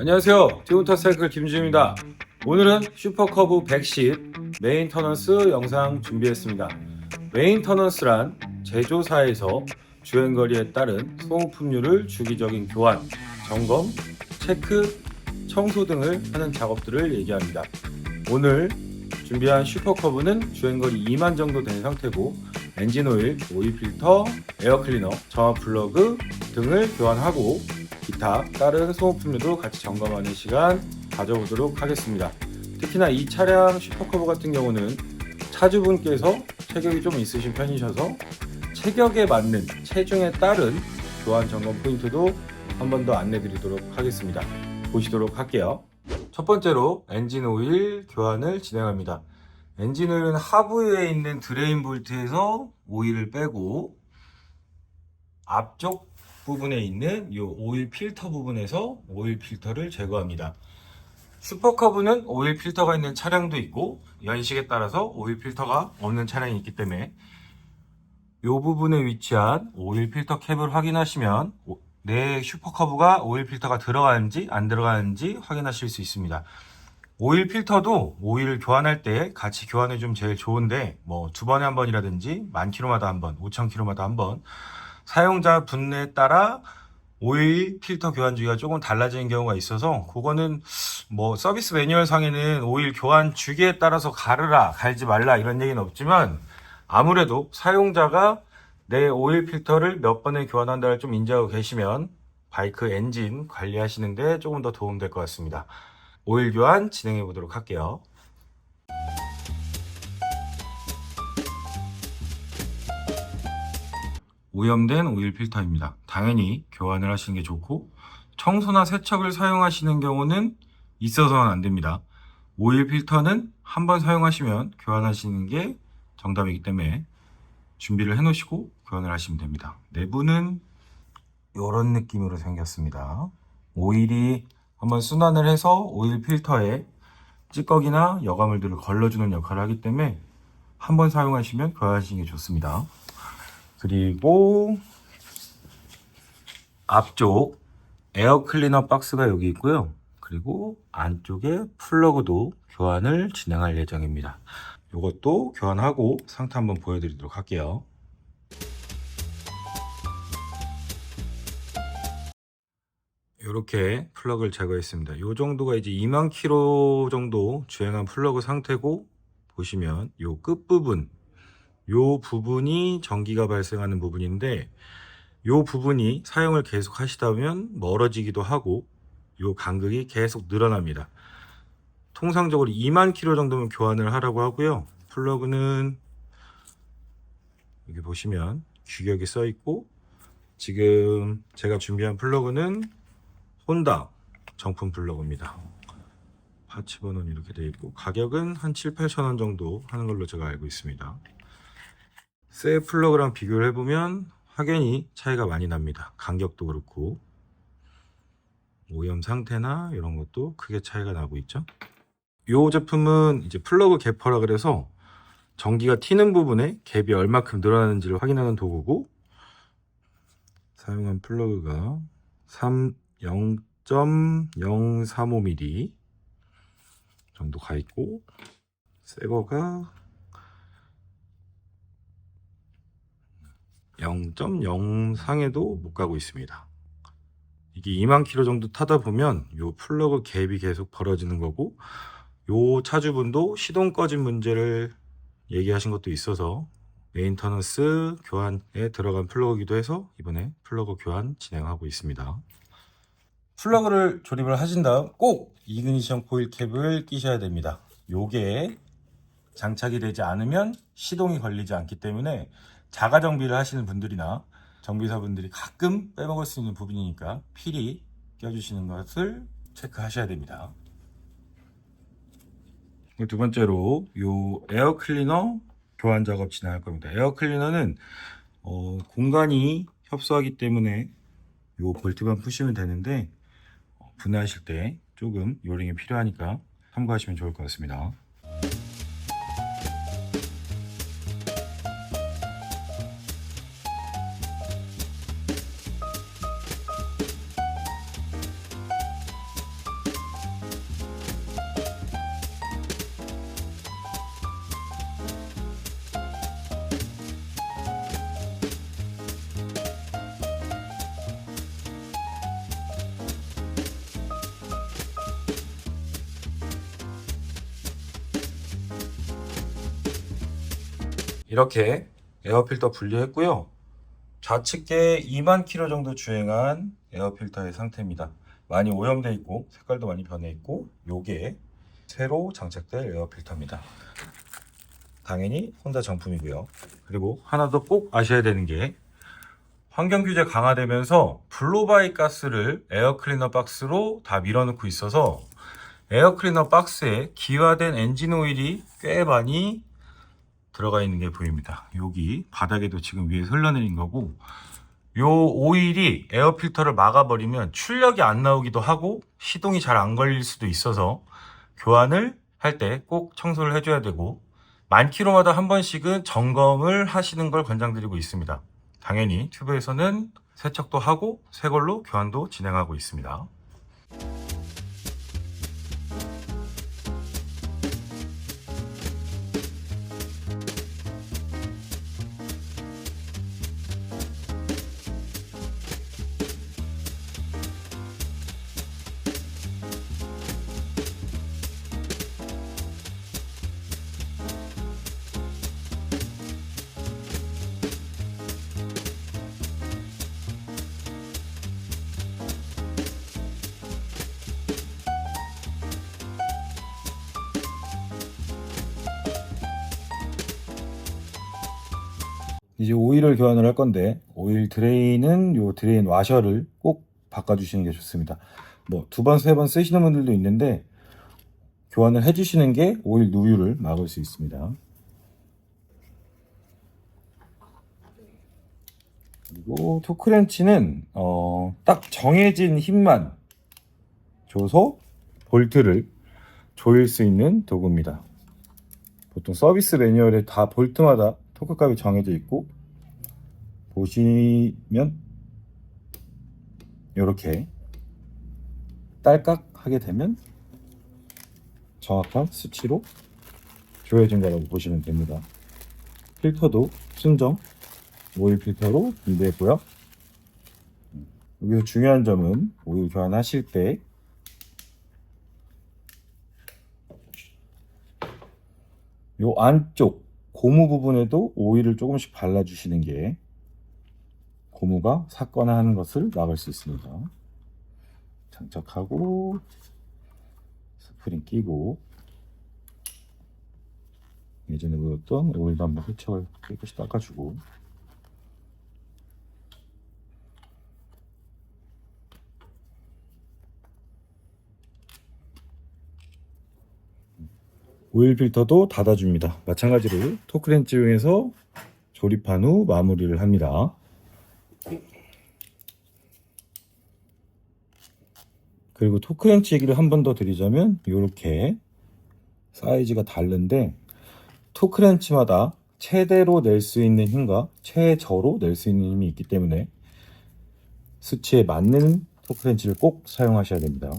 안녕하세요. 디오타 사이클 김주입니다. 오늘은 슈퍼커브 110 메인 터넌스 영상 준비했습니다. 메인 터넌스란 제조사에서 주행거리에 따른 소모품류를 주기적인 교환, 점검, 체크, 청소 등을 하는 작업들을 얘기합니다. 오늘 준비한 슈퍼커브는 주행거리 2만 정도 된 상태고 엔진 오일, 오일 필터, 에어 클리너, 점화 플러그 등을 교환하고 기타 다른 소모품류도 같이 점검하는 시간 가져보도록 하겠습니다. 특히나 이 차량 슈퍼커브 같은 경우는 차주분께서 체격이 좀 있으신 편이셔서 체격에 맞는 체중에 따른 교환 점검 포인트도 한 번 더 안내 드리도록 하겠습니다. 보시도록 할게요. 첫 번째로 엔진 오일 교환을 진행합니다. 엔진 오일은 하부에 있는 드레인 볼트에서 오일을 빼고 앞쪽 부분에 있는 이 오일 필터 부분에서 오일 필터를 제거합니다. 슈퍼커브는 오일 필터가 있는 차량도 있고 연식에 따라서 오일 필터가 없는 차량이 있기 때문에 이 부분에 위치한 오일 필터 캡을 확인하시면 오- 내 슈퍼커브가 오일 필터가 들어가는지 안 들어가는지 확인하실 수 있습니다. 오일 필터도 오일을 교환할 때 같이 교환해 주면 제일 좋은데 뭐 두 번에 한 번이라든지 만 킬로마다 한 번, 5천 킬로마다 한 번 사용자 분에 따라 오일 필터 교환 주기가 조금 달라지는 경우가 있어서 그거는 뭐 서비스 매뉴얼 상에는 오일 교환 주기에 따라서 가르라 갈지 말라 이런 얘기는 없지만 아무래도 사용자가 내 오일 필터를 몇 번에 교환한다를 좀 인지하고 계시면 바이크 엔진 관리하시는데 조금 더 도움될 것 같습니다. 오일 교환 진행해 보도록 할게요. 오염된 오일 필터입니다. 당연히 교환을 하시는 게 좋고 청소나 세척을 사용하시는 경우는 있어서는 안 됩니다. 오일 필터는 한번 사용하시면 교환하시는 게 정답이기 때문에 준비를 해 놓으시고 교환을 하시면 됩니다. 내부는 이런 느낌으로 생겼습니다. 오일이 한번 순환을 해서 오일 필터에 찌꺼기나 여과물들을 걸러주는 역할을 하기 때문에 한번 사용하시면 교환하시는 게 좋습니다. 그리고 앞쪽 에어 클리너 박스가 여기 있고요. 그리고 안쪽에 플러그도 교환을 진행할 예정입니다. 이것도 교환하고 상태 한번 보여드리도록 할게요. 이렇게 플러그를 제거했습니다. 이 정도가 이제 2만 킬로 정도 주행한 플러그 상태고 보시면 이 끝부분 요 부분이 전기가 발생하는 부분인데 요 부분이 사용을 계속 하시다면 멀어지기도 하고 요 간극이 계속 늘어납니다. 통상적으로 2만 킬로 정도면 교환을 하라고 하고요. 플러그는 여기 보시면 규격이 써 있고 지금 제가 준비한 플러그는 혼다 정품 플러그입니다. 파츠 번호는 이렇게 되어 있고 가격은 한 7, 8천 원 정도 하는 걸로 제가 알고 있습니다. 새 플러그랑 비교를 해보면 확연히 차이가 많이 납니다. 간격도 그렇고 오염 상태나 이런 것도 크게 차이가 나고 있죠. 이 제품은 이제 플러그 개퍼라 그래서 전기가 튀는 부분에 갭이 얼마큼 늘어나는지를 확인하는 도구고 사용한 플러그가 3 0.035mm 정도 가 있고 새 거가 0.0 상에도 못 가고 있습니다. 이게 2만 킬로 정도 타다 보면 요 플러그 갭이 계속 벌어지는 거고 요 차주분도 시동 꺼진 문제를 얘기하신 것도 있어서 메인터넌스 교환에 들어간 플러그이기도 해서 이번에 플러그 교환 진행하고 있습니다. 플러그를 조립을 하신 다음 꼭 이그니션 코일 캡을 끼셔야 됩니다. 요게 장착이 되지 않으면 시동이 걸리지 않기 때문에 자가 정비를 하시는 분들이나 정비사분들이 가끔 빼먹을 수 있는 부분이니까 필히 껴주시는 것을 체크하셔야 됩니다. 두 번째로 요 에어 클리너 교환 작업 진행할 겁니다. 에어 클리너는 어, 공간이 협소하기 때문에 요 볼트만 푸시면 되는데 어, 분해하실 때 조금 요령이 필요하니까 참고하시면 좋을 것 같습니다. 이렇게 에어필터 분리했고요. 좌측에 2만 킬로 정도 주행한 에어필터의 상태입니다. 많이 오염돼 있고 색깔도 많이 변해 있고 요게 새로 장착될 에어필터입니다. 당연히 혼다 정품이고요. 그리고 하나 더 꼭 아셔야 되는 게 환경 규제 강화되면서 블로바이 가스를 에어클리너 박스로 다 밀어넣고 있어서 에어클리너 박스에 기화된 엔진 오일이 꽤 많이 들어가 있는 게 보입니다. 여기 바닥에도 지금 위에 흘러내린 거고 요 오일이 에어 필터를 막아버리면 출력이 안 나오기도 하고 시동이 잘 안 걸릴 수도 있어서 교환을 할 때 꼭 청소를 해줘야 되고 만 킬로마다 한 번씩은 점검을 하시는 걸 권장드리고 있습니다. 당연히 튜브에서는 세척도 하고 새 걸로 교환도 진행하고 있습니다. 이제 오일을 교환을 할 건데 오일 드레인은 요 드레인 와셔를 꼭 바꿔주시는 게 좋습니다. 뭐 두 번 세 번 쓰시는 분들도 있는데 교환을 해주시는 게 오일 누유를 막을 수 있습니다. 그리고 토크렌치는 어, 딱 정해진 힘만 줘서 볼트를 조일 수 있는 도구입니다. 보통 서비스 매뉴얼에 다 볼트마다 토크 값이 정해져 있고 보시면 이렇게 딸깍 하게 되면 정확한 수치로 조여진 거라고 보시면 됩니다. 필터도 순정 오일 필터로 준비했고요. 여기서 중요한 점은 오일 교환하실 때 요 안쪽 고무 부분에도 오일을 조금씩 발라주시는 게 고무가 삭거나 하는 것을 막을 수 있습니다. 장착하고 스프링 끼고 예전에 보였던 오일도 한번 세척을 깨끗이 닦아주고 오일 필터도 닫아줍니다. 마찬가지로 토크렌치 이용해서 조립한 후 마무리를 합니다. 그리고 토크렌치 얘기를 한 번 더 드리자면 이렇게 사이즈가 다른데 토크렌치마다 최대로 낼 수 있는 힘과 최저로 낼 수 있는 힘이 있기 때문에 수치에 맞는 토크렌치를 꼭 사용하셔야 됩니다.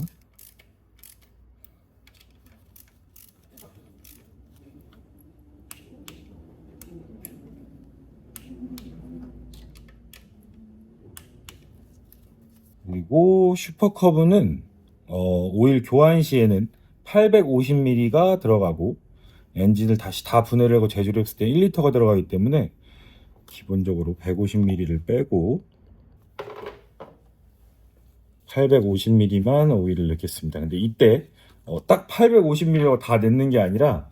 그리고 슈퍼커브는 어, 오일 교환 시에는 850ml가 들어가고 엔진을 다시 다 분해를 하고 제조를 했을 때 1리터가 들어가기 때문에 기본적으로 150ml를 빼고 850ml만 오일을 넣겠습니다. 근데 이때 어, 딱 850ml가 다 넣는 게 아니라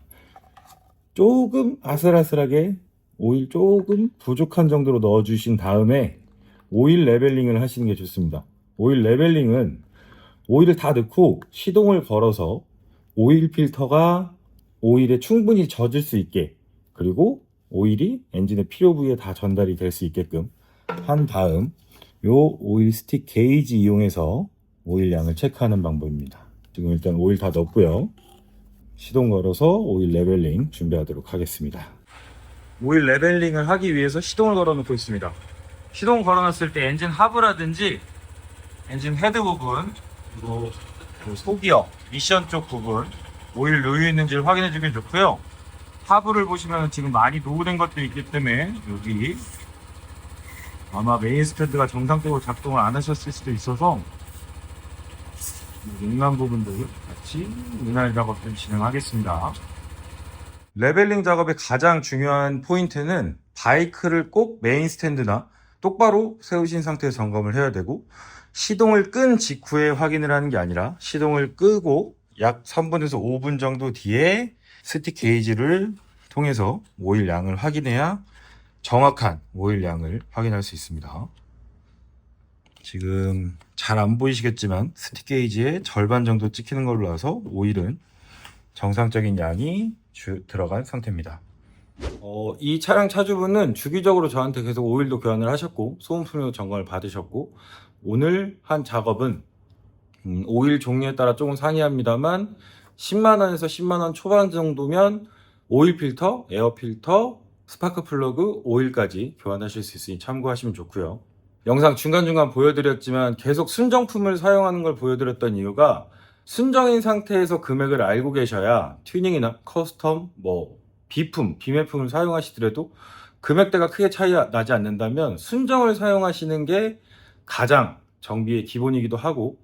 조금 아슬아슬하게 오일 조금 부족한 정도로 넣어주신 다음에 오일 레벨링을 하시는 게 좋습니다. 오일 레벨링은 오일을 다 넣고 시동을 걸어서 오일 필터가 오일에 충분히 젖을 수 있게 그리고 오일이 엔진의 필요 부위에 다 전달이 될 수 있게끔 한 다음 요 오일 스틱 게이지 이용해서 오일 양을 체크하는 방법입니다. 지금 일단 오일 다 넣었고요. 시동 걸어서 오일 레벨링 준비하도록 하겠습니다. 오일 레벨링을 하기 위해서 시동을 걸어 놓고 있습니다. 시동 걸어 놨을 때 엔진 하부라든지 엔진 헤드 부분 그리고 그 소기어 미션 쪽 부분 오일 놓여 있는지 를 확인해 주면 좋고요. 하부를 보시면 지금 많이 노후된 것도 있기 때문에 여기 아마 메인 스탠드가 정상적으로 작동을 안 하셨을 수도 있어서 용납 부분들 같이 윤활 작업 좀 진행하겠습니다. 레벨링 작업의 가장 중요한 포인트는 바이크를 꼭 메인 스탠드나 똑바로 세우신 상태에서 점검을 해야 되고 시동을 끈 직후에 확인을 하는 게 아니라 시동을 끄고 약 3분에서 5분 정도 뒤에 스틱 게이지를 통해서 오일 양을 확인해야 정확한 오일 양을 확인할 수 있습니다. 지금 잘 안 보이시겠지만 스틱 게이지의 절반 정도 찍히는 걸로 나와서 오일은 정상적인 양이 주- 들어간 상태입니다. 어, 이 차량 차주분은 주기적으로 저한테 계속 오일도 교환을 하셨고 소음품도 점검을 받으셨고 오늘 한 작업은 음, 오일 종류에 따라 조금 상이합니다만 10만 원에서 10만 원 초반 정도면 오일 필터, 에어 필터, 스파크 플러그, 오일까지 교환하실 수 있으니 참고하시면 좋고요. 영상 중간중간 보여드렸지만 계속 순정품을 사용하는 걸 보여드렸던 이유가 순정인 상태에서 금액을 알고 계셔야 튜닝이나 커스텀, 뭐 비품, 비매품을 사용하시더라도 금액대가 크게 차이 나지 않는다면 순정을 사용하시는 게 가장 정비의 기본이기도 하고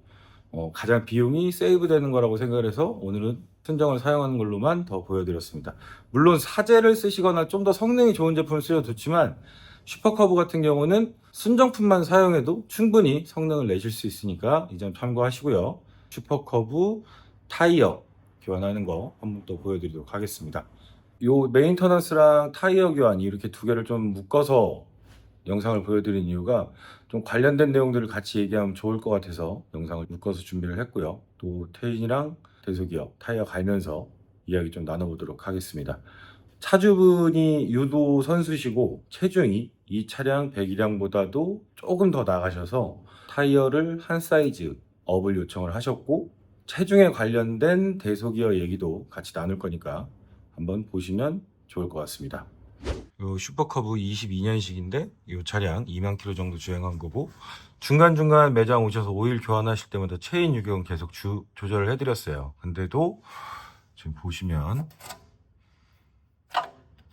어, 가장 비용이 세이브 되는 거라고 생각을 해서 오늘은 순정을 사용하는 걸로만 더 보여드렸습니다. 물론 사제를 쓰시거나 좀 더 성능이 좋은 제품을 쓰셔도 좋지만 슈퍼커브 같은 경우는 순정품만 사용해도 충분히 성능을 내실 수 있으니까 이 점 참고하시고요. 슈퍼커브 타이어 교환하는 거 한번 또 보여드리도록 하겠습니다. 요 메인터넌스랑 타이어 교환 이렇게 두 개를 좀 묶어서 영상을 보여드린 이유가 좀 관련된 내용들을 같이 얘기하면 좋을 것 같아서 영상을 묶어서 준비를 했고요. 또 태진이랑 대소기업 타이어 갈면서 이야기 좀 나눠보도록 하겠습니다. 차주분이 유도 선수시고 체중이 이 차량 배기량보다도 조금 더 나가셔서 타이어를 한 사이즈 업을 요청을 하셨고 체중에 관련된 대소기어 얘기도 같이 나눌 거니까 한번 보시면 좋을 것 같습니다. 요 슈퍼커브 22년식인데 이 차량 2만 킬로 정도 주행한 거고 중간중간 매장 오셔서 오일 교환하실 때마다 체인 유경 계속 주, 조절을 해드렸어요. 근데도 지금 보시면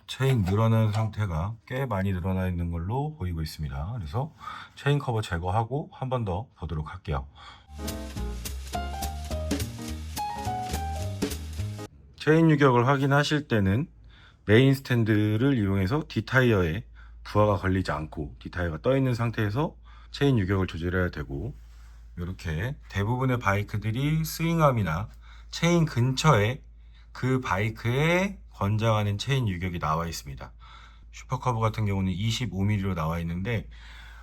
체인 늘어난 상태가 꽤 많이 늘어나 있는 걸로 보이고 있습니다. 그래서 체인 커버 제거하고 한 번 더 보도록 할게요. 체인 유격을 확인하실 때는 메인 스탠드를 이용해서 D타이어에 부하가 걸리지 않고 D타이어가 떠 있는 상태에서 체인 유격을 조절해야 되고 이렇게 대부분의 바이크들이 스윙암이나 체인 근처에 그 바이크에 권장하는 체인 유격이 나와 있습니다. 슈퍼커브 같은 경우는 25mm로 나와 있는데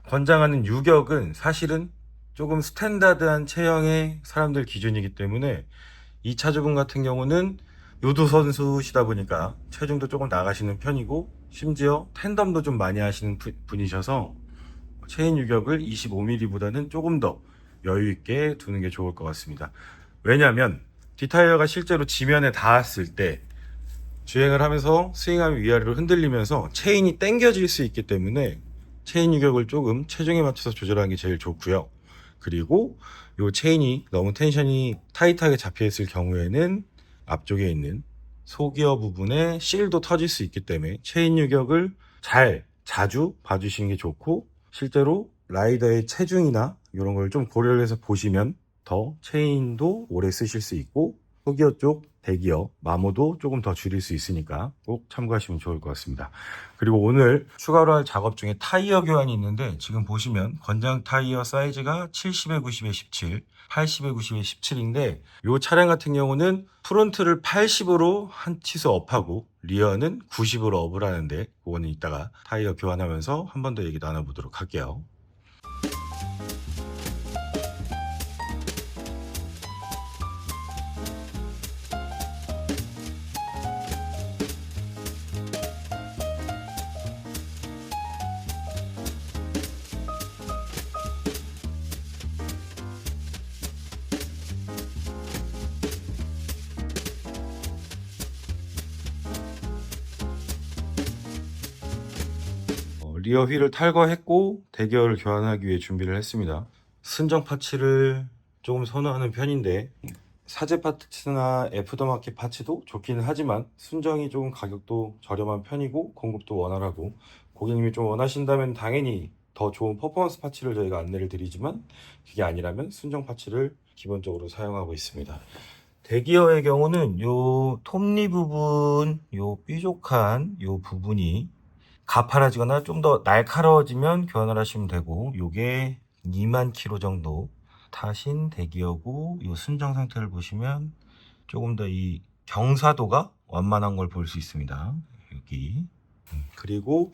권장하는 유격은 사실은 조금 스탠다드한 체형의 사람들 기준이기 때문에 이 차주분 같은 경우는 요도 선수시다 보니까 체중도 조금 나가시는 편이고 심지어 텐덤도 좀 많이 하시는 부- 분이셔서 체인 유격을 25mm보다는 조금 더 여유 있게 두는 게 좋을 것 같습니다. 왜냐하면 뒷타이어가 실제로 지면에 닿았을 때 주행을 하면서 스윙하면 위아래로 흔들리면서 체인이 당겨질 수 있기 때문에 체인 유격을 조금 체중에 맞춰서 조절하는 게 제일 좋고요. 그리고 이 체인이 너무 텐션이 타이트하게 잡혀 있을 경우에는 앞쪽에 있는 소기어 부분에 실도 터질 수 있기 때문에 체인 유격을 잘 자주 봐주시는 게 좋고 실제로 라이더의 체중이나 이런 걸 좀 고려를 해서 보시면 더 체인도 오래 쓰실 수 있고 소기어 쪽 대기어 마모도 조금 더 줄일 수 있으니까 꼭 참고하시면 좋을 것 같습니다. 그리고 오늘 추가로 할 작업 중에 타이어 교환이 있는데 지금 보시면 권장 타이어 사이즈가 70에 90에 17, 80에 90에 17인데 이 차량 같은 경우는 프론트를 80으로 한 치수 업하고 리어는 90으로 업을 하는데 그거는 이따가 타이어 교환하면서 한 번 더 얘기 나눠보도록 할게요. 리어 휠을 탈거했고 대기어를 교환하기 위해 준비를 했습니다. 순정 파츠를 조금 선호하는 편인데 사제 파츠나 애프터마켓 파츠도 좋기는 하지만 순정이 조금 가격도 저렴한 편이고 공급도 원활하고 고객님이 좀 원하신다면 당연히 더 좋은 퍼포먼스 파츠를 저희가 안내를 드리지만 그게 아니라면 순정 파츠를 기본적으로 사용하고 있습니다. 대기어의 경우는 요 톱니 부분, 요 뾰족한 요 부분이 가파라지거나 좀 더 날카로워지면 교환을 하시면 되고 요게 2만 킬로 정도 타신 대기어고 요 순정 상태를 보시면 조금 더 이 경사도가 완만한 걸 볼 수 있습니다. 여기 음, 그리고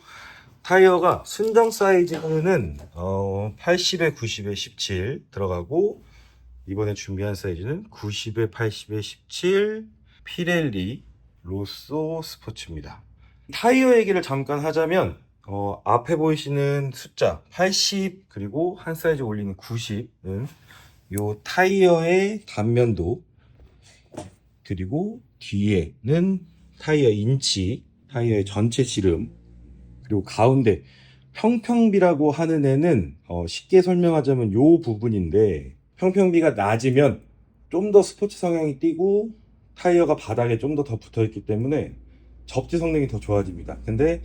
타이어가 순정 사이즈는 어, 80에 90에 17 들어가고 이번에 준비한 사이즈는 90에 80에 17 피렐리 로쏘 스포츠입니다. 타이어 얘기를 잠깐 하자면 어, 앞에 보이시는 숫자 80 그리고 한 사이즈 올리는 90은 요 타이어의 단면도 그리고 뒤에는 타이어 인치, 타이어의 전체 지름 그리고 가운데 평평비라고 하는 애는 어, 쉽게 설명하자면 요 부분인데 평평비가 낮으면 좀 더 스포츠 성향이 띄고 타이어가 바닥에 좀 더 더 붙어 있기 때문에 접지 성능이 더 좋아집니다. 근데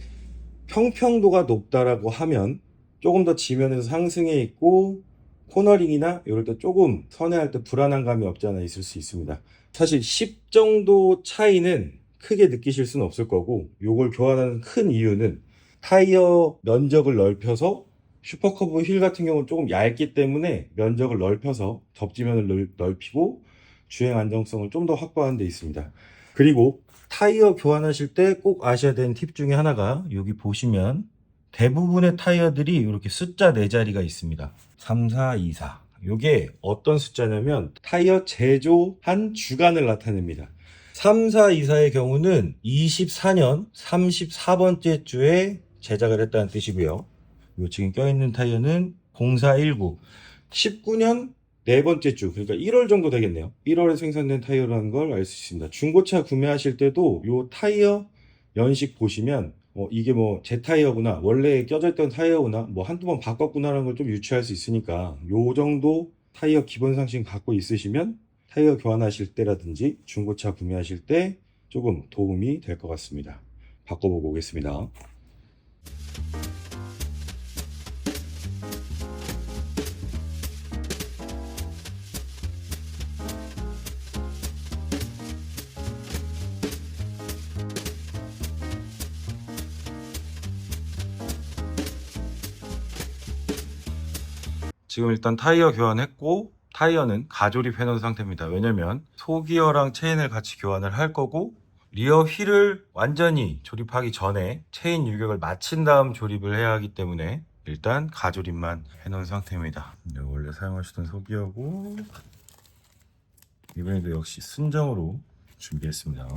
평평도가 높다라고 하면 조금 더 지면에서 상승해 있고 코너링이나 이럴 때 조금 선회할 때 불안한 감이 없지 않아 있을 수 있습니다. 사실 10 정도 차이는 크게 느끼실 수는 없을 거고 요걸 교환하는 큰 이유는 타이어 면적을 넓혀서 슈퍼커브 휠 같은 경우는 조금 얇기 때문에 면적을 넓혀서 접지면을 넓- 넓히고 주행 안정성을 좀 더 확보하는 데 있습니다. 그리고 타이어 교환하실 때 꼭 아셔야 되는 팁 중에 하나가 여기 보시면 대부분의 타이어들이 이렇게 숫자 4자리가 있습니다. 3, 4, 2, 4. 이게 어떤 숫자냐면 타이어 제조한 주간을 나타냅니다. 3, 4, 2, 4의 경우는 24년 34번째 주에 제작을 했다는 뜻이고요. 요 지금 껴있는 타이어는 0419 19년 네 번째 주 그러니까 1월 정도 되겠네요. 1월에 생산된 타이어라는 걸 알 수 있습니다. 중고차 구매하실 때도 요 타이어 연식 보시면 어, 이게 뭐 제 타이어구나 원래 껴져 있던 타이어구나 뭐 한두 번 바꿨구나라는 걸 좀 유추할 수 있으니까 요 정도 타이어 기본 상식 갖고 있으시면 타이어 교환하실 때라든지 중고차 구매하실 때 조금 도움이 될 것 같습니다. 바꿔보고 오겠습니다. 지금 일단 타이어 교환했고 타이어는 가조립 해놓은 상태입니다. 왜냐면 소기어랑 체인을 같이 교환을 할 거고 리어 휠을 완전히 조립하기 전에 체인 유격을 마친 다음 조립을 해야 하기 때문에 일단 가조립만 해놓은 상태입니다. 네, 원래 사용하시던 소기어고 이번에도 역시 순정으로 준비했습니다.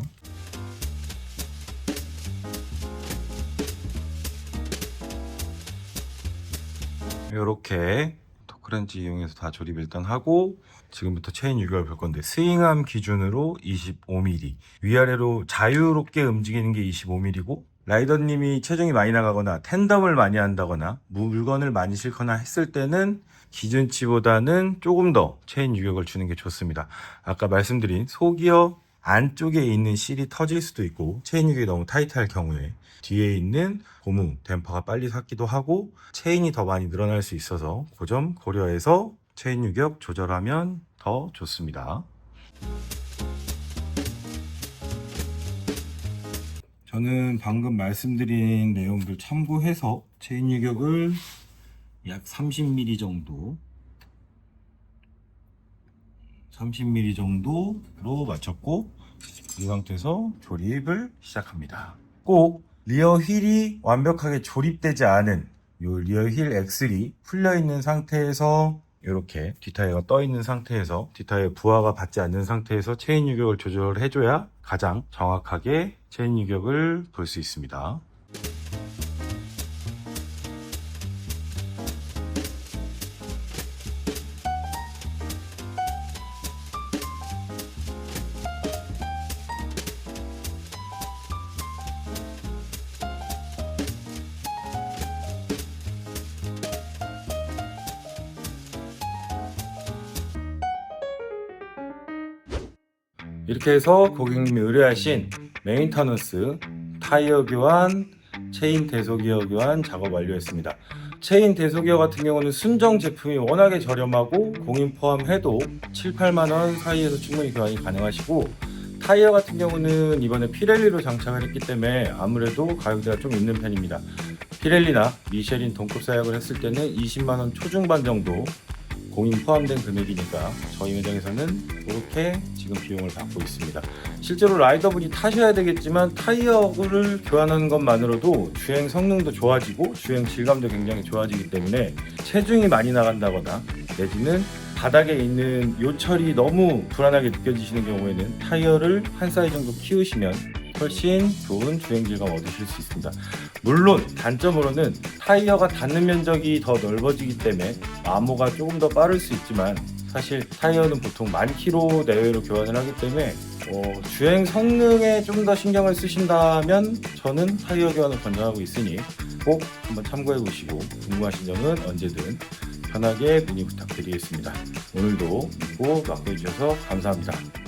이렇게 토 크렌치 이용해서 다 조립 일단 하고 지금부터 체인 유격을 볼 건데 스윙암 기준으로 25mm 위아래로 자유롭게 움직이는 게 25mm고 라이더님이 체중이 많이 나가거나 텐덤을 많이 한다거나 물건을 많이 싣거나 했을 때는 기준치보다는 조금 더 체인 유격을 주는 게 좋습니다. 아까 말씀드린 소기어 안쪽에 있는 실이 터질 수도 있고 체인 유격이 너무 타이트할 경우에 뒤에 있는 고무 댐퍼가 빨리 삭기도 하고 체인이 더 많이 늘어날 수 있어서 그 점 고려해서 체인 유격 조절하면 더 좋습니다. 저는 방금 말씀드린 내용들 참고해서 체인 유격을 약 30mm 정도 30mm 정도로 맞췄고 이 상태에서 조립을 시작합니다. 꼭 리어 휠이 완벽하게 조립되지 않은 요 리어 휠 엑셀이 풀려 있는 상태에서 이렇게 뒷타이어가 떠 있는 상태에서 뒷타이어 부하가 받지 않는 상태에서 체인 유격을 조절을 해줘야 가장 정확하게 체인 유격을 볼 수 있습니다. 이렇게 해서 고객님이 의뢰하신 메인터넌스, 타이어 교환, 체인 대소기어 교환 작업 완료했습니다. 체인 대소기어 같은 경우는 순정 제품이 워낙에 저렴하고 공인 포함해도 7, 8만 원 사이에서 충분히 교환이 가능하시고 타이어 같은 경우는 이번에 피렐리로 장착을 했기 때문에 아무래도 가격대가 좀 있는 편입니다. 피렐리나 미쉐린 동급 사역을 했을 때는 20만 원 초중반 정도 공인 포함된 금액이니까 저희 매장에서는 이렇게 지금 비용을 받고 있습니다. 실제로 라이더분이 타셔야 되겠지만 타이어를 교환하는 것만으로도 주행 성능도 좋아지고 주행 질감도 굉장히 좋아지기 때문에 체중이 많이 나간다거나 내지는 바닥에 있는 요철이 너무 불안하게 느껴지시는 경우에는 타이어를 한 사이 정도 키우시면 훨씬 좋은 주행 질감 얻으실 수 있습니다. 물론 단점으로는 타이어가 닿는 면적이 더 넓어지기 때문에 암호가 조금 더 빠를 수 있지만 사실 타이어는 보통 만 킬로 내외로 교환을 하기 때문에 어, 주행 성능에 좀 더 신경을 쓰신다면 저는 타이어 교환을 권장하고 있으니 꼭 한번 참고해 보시고 궁금하신 점은 언제든 편하게 문의 부탁드리겠습니다. 오늘도 믿고 맡겨주셔서 감사합니다.